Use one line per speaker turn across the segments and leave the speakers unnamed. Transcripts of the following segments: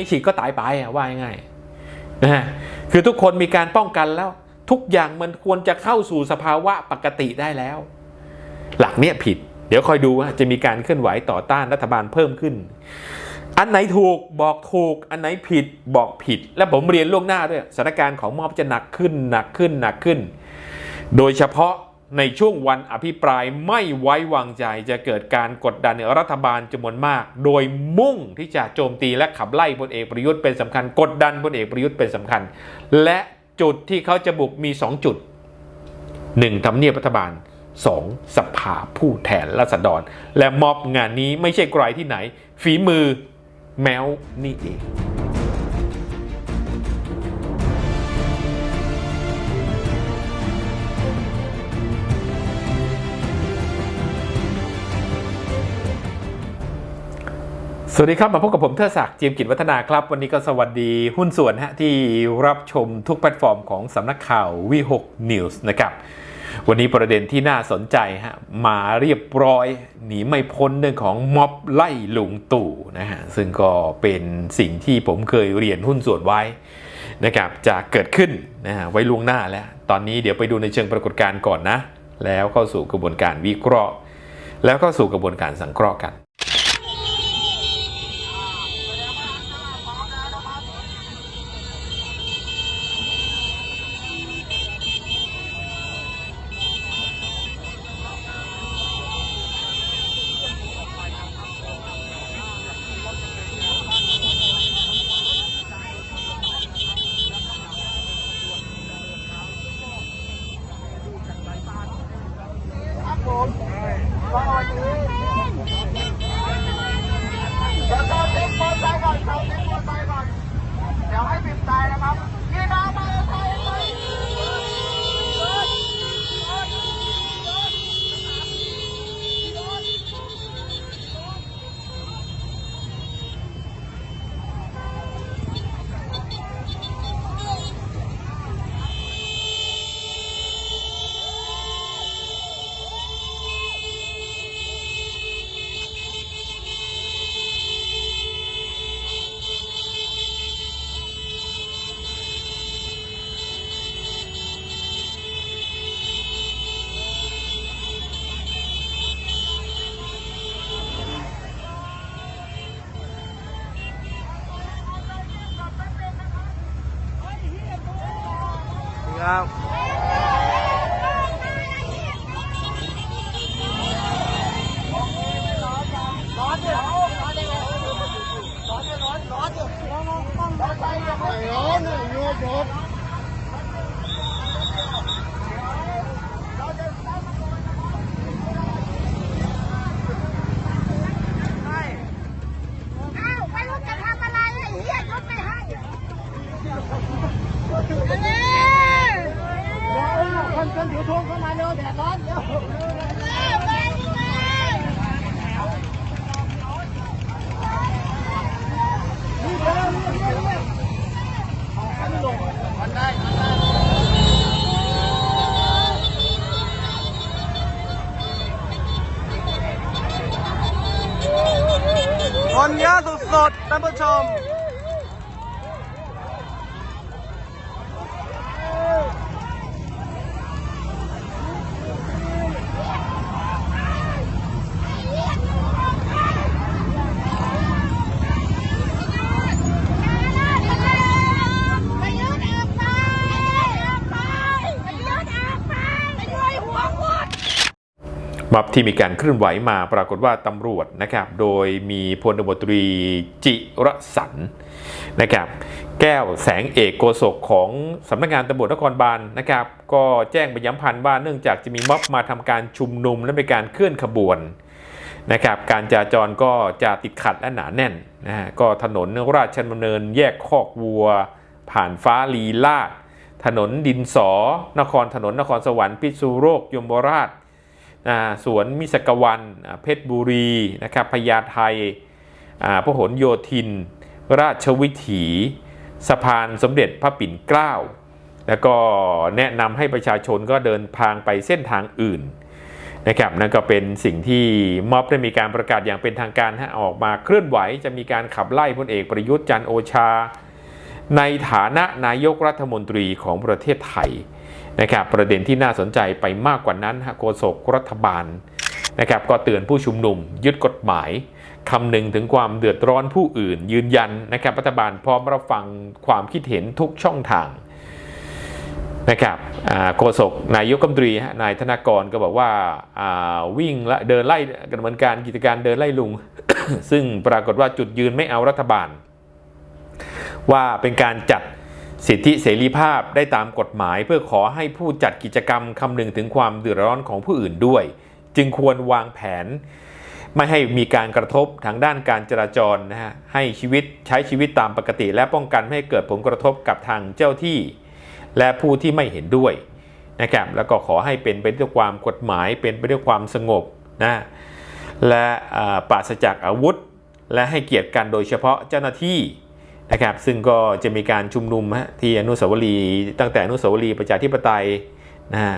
ไม่ฉีดก็ตายไปอะว่าง่ายนะฮะคือทุกคนมีการป้องกันแล้ว ทุกอย่างมันควรจะเข้าสู่สภาวะปกติได้แล้ว หลักเนี้ยผิด เดี๋ยวคอยดูว่าจะมีการเคลื่อนไหวต่อต้านรัฐบาลเพิ่มขึ้น อันไหนถูกบอกถูก อันไหนผิดบอกผิด และผมเรียนล่วงหน้าด้วยสถานการณ์ของมอบจะหนักขึ้นหนักขึ้นหนักขึ้น โดยเฉพาะ ในช่วงวันอภิปรายไม่ไว้วางใจจะเกิดการกดดันรัฐบาลจำนวนมาก โดยมุ่งที่จะโจมตีและขับไล่พลเอกประยุทธ์เป็นสำคัญ กดดันพลเอกประยุทธ์เป็นสำคัญ และจุดที่เขาจะบุกมี 2 จุด 1 ทำเนียบรัฐบาล 2. สภาผู้แทนราษฎร และมอบงานนี้ไม่ใช่ไกลที่ไหน ฝีมือแมวนี่เอง สวัสดีครับ มาพบกับผมเทอศักดิ์จีมกิจวัฒนาครับ วันนี้ก็สวัสดีหุ้นส่วนฮะที่รับชมทุกแพลตฟอร์มของสำนักข่าววีหกนิวส์นะครับวันนี้ประเด็นที่น่าสนใจฮะมาเรียบร้อยหนีไม่พ้นเรื่องของม็อบไล่ลุงตู่นะฮะซึ่งก็เป็นสิ่งที่ผมเคยเรียนหุ้นส่วนไว้นะครับจะเกิดขึ้นนะฮะไว้ล่วงหน้าแล้ว ตอนนี้เดี๋ยวไปดูในเชิงปรากฏการณ์ก่อนนะ แล้วเข้าสู่กระบวนการวิเคราะห์ แล้วก็สู่กระบวนการสังเคราะห์กัน
ครับ ร้อนเนี่ยร้อนเนี่ยร้อนเนี่ยร้อนร้อนเนี่ยร้อนร้อนร้อนใจเนี่ยร้อนเนี่ยโยมโยม
อ้าวไม่รู้จะทำอะไรไอ้เหี้ยยกไม่ให้อันนี้
คนคนถือธงเข้ามาเร็วแดดร้อนเร็ว
เร็วไปนี่เลย
นี่เร็วนี่เร็วนี่เอาให้มันลงมันได้มันได้
คนเยอะสุดๆท่านผู้ชม
ไปยืดออกไปออกไปไปยืดออกไปไปด้วยหัวหมด
ม็อบที่มีการเคลื่อนไหวมาปรากฏว่าตำรวจนะครับ โดยมีพลตบตรีจิรสันนะครับ แก้วแสงเอกโกศกของสำนักงานตำรวจนครบาลนะครับ ก็แจ้งไปย้ำพันว่าเนื่องจากจะมีม็อบมาทำการชุมนุมและเป็นการเคลื่อนขบวนนะครับ การจราจรก็จะติดขัดและหนาแน่นนะฮะก็ถนนราชดำเนินแยกคอกวัว ผ่านฟ้าลีลาดถนนดินสอ นครถนนนครสวรรค์พิษณุโลกยมราช สวนมิสกวันเพชรบุรีนะครับพญาไทอ่าพหลโยธิน ราชวิถีสะพานสมเด็จพระปิ่นเกล้า แล้วก็แนะนำให้ประชาชนก็เดินทางไปเส้นทางอื่นนะครับนั่นก็เป็นสิ่งที่ม็อบได้มีการประกาศอย่างเป็นทางการฮะออกมาเคลื่อนไหวจะมีการขับไล่พลเอกประยุทธ์จันโอชา ในฐานะนายกรัฐมนตรีของประเทศไทย นะครับประเด็นที่น่าสนใจไปมากกว่านั้นฮะโฆษกรัฐบาลนะครับก็เตือนผู้ชุมนุม ยึดกฎหมายคำนึงถึงความเดือดร้อนผู้อื่น ยืนยันนะครับรัฐบาลพร้อมรับฟังความคิดเห็นทุกช่องทางนะครับอ่าโฆษกนายกรัฐมนตรีฮะนายธนากรก็บอกว่าอ่าวิ่งและเดินไล่กระบวนการกิจการเดินไล่ลุง ซึ่งปรากฏว่าจุดยืนไม่เอารัฐบาล ว่าเป็นการจัด สิทธิเสรีภาพได้ตามกฎหมายเพื่อขอให้ผู้จัดกิจกรรมคำนึงถึงความเดือดร้อนของผู้อื่นด้วย จึงควรวางแผน ไม่ให้มีการกระทบทางด้านการจราจรนะฮะให้ชีวิตใช้ชีวิตตามปกติ และป้องกันไม่ให้เกิดผลกระทบกับทางเจ้าที่ และผู้ที่ไม่เห็นด้วยนะครับแล้วก็ขอให้เป็นไปด้วยความกฎหมายเป็นไปด้วยความสงบนะและปราศจากอาวุธ และให้เกียรติกันโดยเฉพาะเจ้าหน้าที่ นะครับซึ่งก็จะมีการชุมนุมฮะที่อนุสาวรีย์ตั้งแต่อนุสาวรีย์ประชาธิปไตยนะฮะ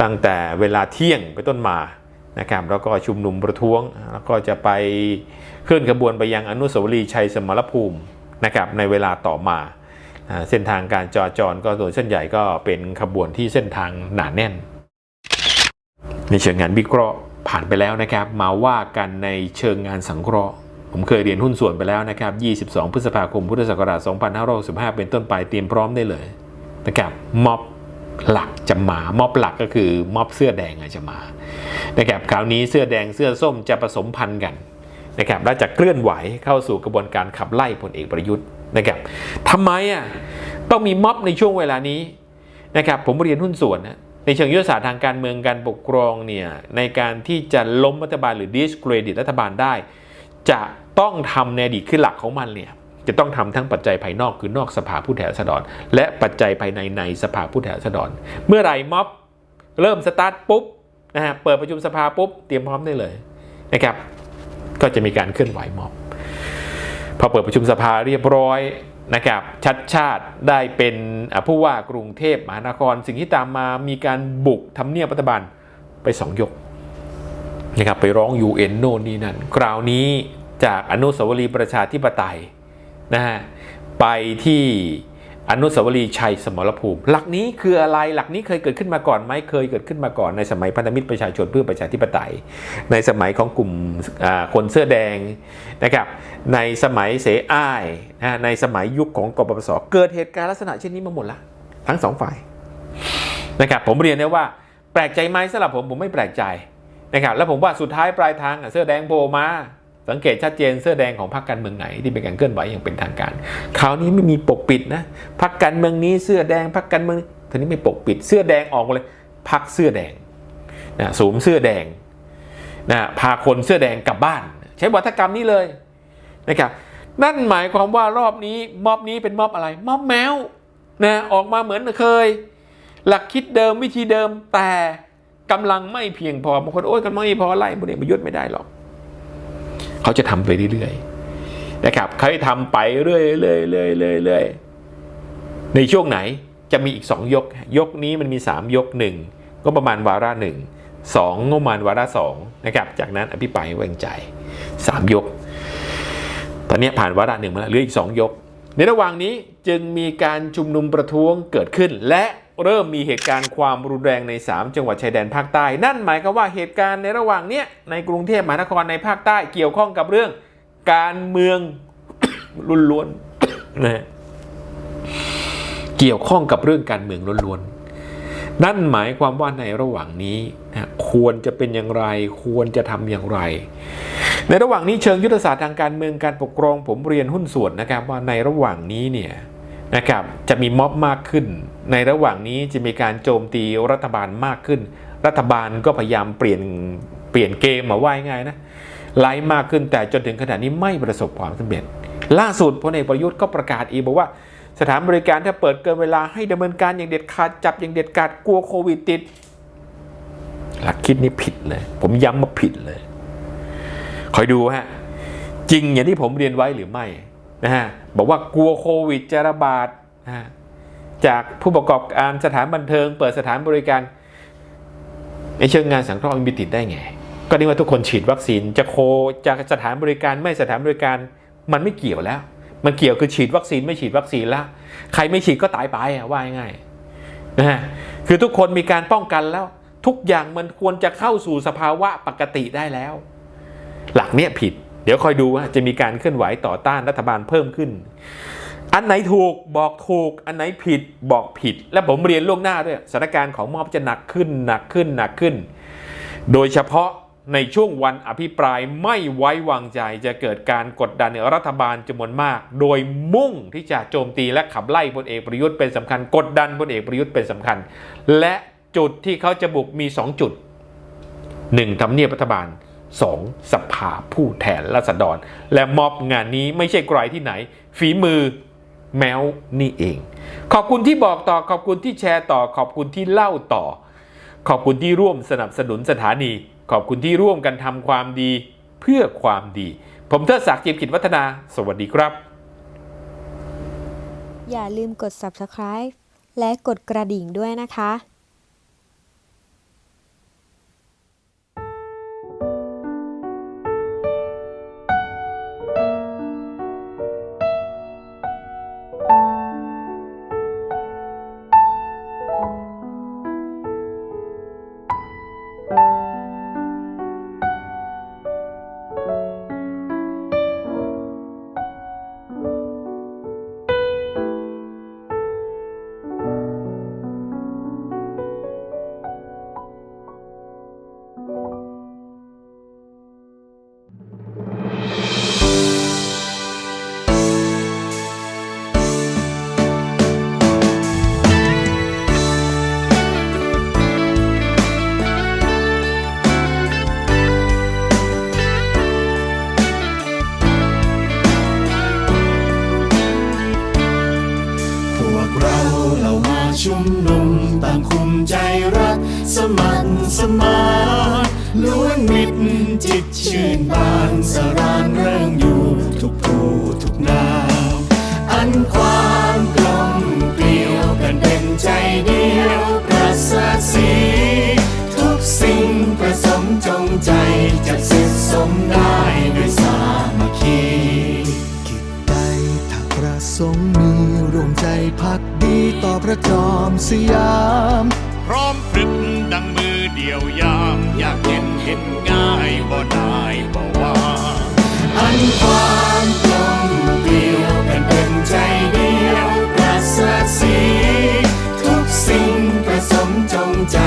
ตั้งแต่เวลาเที่ยงไปต้นมานะครับแล้วก็ชุมนุมประท้วงแล้วก็จะไปเคลื่อนขบวนไปยังอนุสาวรีย์ชัยสมรภูมินะครับในเวลาต่อมาอ่าเส้นทางการจราจรก็โดยเส้นใหญ่ก็เป็นขบวนที่เส้นทางหนาแน่น ในเชิงงานวิเคราะห์ผ่านไปแล้วนะครับ มาว่ากันในเชิงงานสังเคราะห์ ผมเคยเรียนหุ้นส่วนไปแล้วนะครับ 22 พฤษภาคมพุทธศักราช 2565 เป็นต้นไปเตรียมพร้อมได้เลยนะครับม็อบหลักจะมาม็อบหลักก็คือม็อบเสื้อแดงจะมานะครับคราวนี้เสื้อแดงเสื้อส้มจะผสมพันธุ์กันนะครับและจะเคลื่อนไหวเข้าสู่กระบวนการขับไล่พลเอกประยุทธ์นะครับทำไมอะต้องมีม็อบในช่วงเวลานี้นะครับผมเรียนหุ้นส่วนนะในเชิงยุทธศาสตร์ทางการเมืองการปกครองเนี่ยในการที่จะล้มรัฐบาลหรือ discredit รัฐบาลได้ จะ ต้องทำในอดีตขึ้นหลักของมันเนี่ยจะต้องทำทั้งปัจจัยภายนอกคือนอกสภาผู้แทนราษฎร และปัจจัยภายในในสภาผู้แทนราษฎร เมื่อไหร่ม็อบเริ่มสตาร์ทปุ๊บนะฮะเปิดประชุมสภาปุ๊บเตรียมพร้อมได้เลยนะครับ ก็จะมีการเคลื่อนไหวม็อบพอเปิดประชุมสภาเรียบร้อยนะครับชัดชาติได้เป็นผู้ว่ากรุงเทพมหานคร สิ่งที่ตามมามีการบุกทำเนียบรัฐบาลไปสองยกนะครับไปร้อง UN โน่นนี่นั่นคราวนี้ จากอนุสาวรีย์ประชาธิปไตยนะฮะไปที่อนุสาวรีย์ชัยสมรภูมิ หลักนี้คืออะไรหลักนี้เคยเกิดขึ้นมาก่อนไหมเคยเกิดขึ้นมาก่อนในสมัยพันธมิตรประชาชนเพื่อประชาธิปไตย ในสมัยของกลุ่มคนเสื้อแดงนะครับในสมัยเสอ้ายนะในสมัยยุคของกปปสเกิดเหตุการณ์ลักษณะเช่นนี้มาหมดละทั้งสองฝ่ายนะครับผมเรียนได้ว่าแปลกใจไหมสำหรับผมผมไม่แปลกใจนะครับแล้วผมว่าสุดท้ายปลายทางเสื้อแดงโผล่มา สังเกตชัดเจนเสื้อแดงของพรรคการเมืองไหนที่เป็นการเคลื่อนไหวอย่างเป็นทางการคราวนี้ไม่มีปกปิดนะพรรคการเมืองนี้เสื้อแดงพรรคการเมืองทีนี้ไม่ปกปิดเสื้อแดงออกมาเลยพรรคเสื้อแดงนะสวมเสื้อแดงนะพาคนเสื้อแดงกลับบ้าน ใช้วัฒกรรมนี้เลยนะครับนั่นหมายความว่ารอบนี้ม็อบนี้เป็นม็อบอะไรม็อบแมวนะออกมาเหมือนเคย หลักคิดเดิมวิธีเดิมแต่กำลังไม่เพียงพอบางคนโอ้ยกำลังไม่พอไล่พลเอกประยุทธ์ไม่ได้หรอก เขาจะทำไปเรื่อยๆนะครับเขาจะทำไปเรื่อยๆเรื่อยๆเรื่อยๆในช่วงไหนจะมีอีก 2 ยก ยกนี้มันมี 3 ยกหนึ่งก็ประมาณวาระหนึ่งสองก็ประมาณวาระสองนะครับ จากนั้นอภิปรายไว้วางใจ 3 ยก ตอนนี้ผ่านวาระหนึ่งมาแล้วเหลืออีก 2 ยก ในระหว่างนี้จึงมีการชุมนุมประท้วงเกิดขึ้นและ เริ่มมีเหตุการณ์ความรุนแรงใน 3 จังหวัดชายแดนภาคใต้ นั่นหมายความว่าเหตุการณ์ในระหว่างเนี้ยในกรุงเทพมหานครในภาคใต้เกี่ยวข้องกับเรื่อง การเมืองล้วนๆนะฮะเกี่ยวข้องกับเรื่องการเมืองล้วนๆ นั่นหมายความว่าในระหว่างนี้นะควรจะเป็นอย่างไร ควรจะทำอย่างไร ในระหว่างนี้เชิงยุทธศาสตร์ทางการเมืองการปกครองผมเรียนหุ้นส่วนนะครับว่าในระหว่างนี้เนี่ยนะครับจะมีม็อบมากขึ้น ในระหว่างนี้จะมีการโจมตีรัฐบาลมากขึ้น รัฐบาลก็พยายามเปลี่ยนเปลี่ยนเกมมาว่าง่ายนะไล่มากขึ้นแต่จนถึงขณะนี้ไม่ประสบความสำเร็จ ล่าสุดพลเอกประยุทธ์ก็ประกาศอีกบอกว่า สถานบริการถ้าเปิดเกินเวลาให้ดำเนินการอย่างเด็ดขาดจับอย่างเด็ดขาดกลัวโควิดติด หลักคิดนี้ผิดเลย ผมย้ำมาผิดเลย คอยดูฮะจริงอย่างที่ผมเรียนไว้หรือไม่นะฮะบอกว่ากลัวโควิดจะระบาดนะฮะ จากผู้ประกอบการสถานบันเทิง เปิดสถานบริการไอ้เชิงงานสังเคราะห์มันมีติดได้ไง ก็นี่ว่าทุกคนฉีดวัคซีนจะโคจะสถานบริการไม่สถานบริการมันไม่เกี่ยวแล้ว มันเกี่ยวคือฉีดวัคซีนไม่ฉีดวัคซีนล้วใครไม่ฉีดก็ตายไปอะว่าง่ายนะฮะคือทุกคนมีการป้องกันแล้ว ทุกอย่างมันควรจะเข้าสู่สภาวะปกติได้แล้ว หลักเนี้ยผิด เดี๋ยวคอยดูว่าจะมีการเคลื่อนไหวต่อต้านรัฐบาลเพิ่มขึ้น อันไหนถูกบอกถูก อันไหนผิดบอกผิด และผมเรียนล่วงหน้าด้วยสถานการณ์ของมอบจะหนักขึ้นหนักขึ้นหนักขึ้น โดยเฉพาะในช่วงวันอภิปรายไม่ไว้วางใจจะเกิดการกดดันในรัฐบาลจำนวนมาก โดยมุ่งที่จะโจมตีและขับไล่พลเอกประยุทธ์เป็นสำคัญ กดดันพลเอกประยุทธ์เป็นสำคัญ และจุดที่เขาจะบุกมี 2 จุด 1 ทำเนียบรัฐบาล 2 สภาผู้แทนราษฎร และม็อบงานนี้ไม่ใช่ไกลที่ไหน ฝีมือ แมวนี่เอง ขอบคุณที่บอกต่อขอบคุณที่แชร์ต่อ ขอบคุณที่เล่าต่อ ขอบคุณที่ร่วมสนับสนุนสถานี ขอบคุณที่ร่วมกันทำความดีเพื่อความดี ผมเทิดศักดิ์จีมกิจวัฒนา สวัสดีครับ
อย่าลืมกด subscribe และกดกระดิ่งด้วยนะคะ
มานล้วนมิตรจิตชื่นบานสร ยวยาม
อยา
กเห็นเห็นง่ายบ่ได้บ่ว่าอันความกลมเกลียวกันเป็นใจเดียวประเสริฐสีทุกสิ่งประสมจงใจ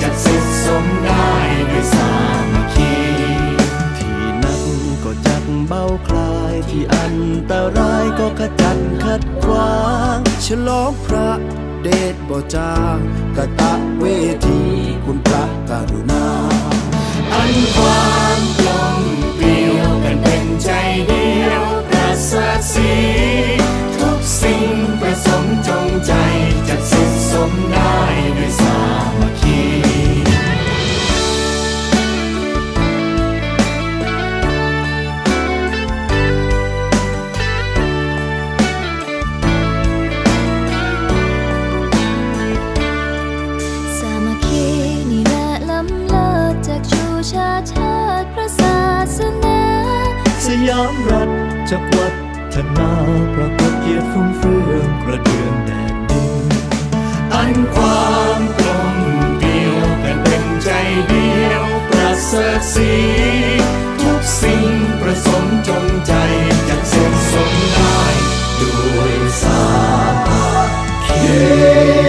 จะสิทธิสมได้ด้วยสามัคคี
ที่นั่งก็จักเบาคลายที่อันตรายก็ขจัดขัดขวางฉลองพระเดชบ่จางกะตะเวที กรุณา
อันความ นา
ประกอบเกียรติฟุ้งเฟืองกระเดืองแดดดิน
อันความกลมเกลียวกันเป็นใจเดียวประเสริฐสีทุกสิ่งประสมจงใจจะเสร็จสมได้ด้วยสามัคคี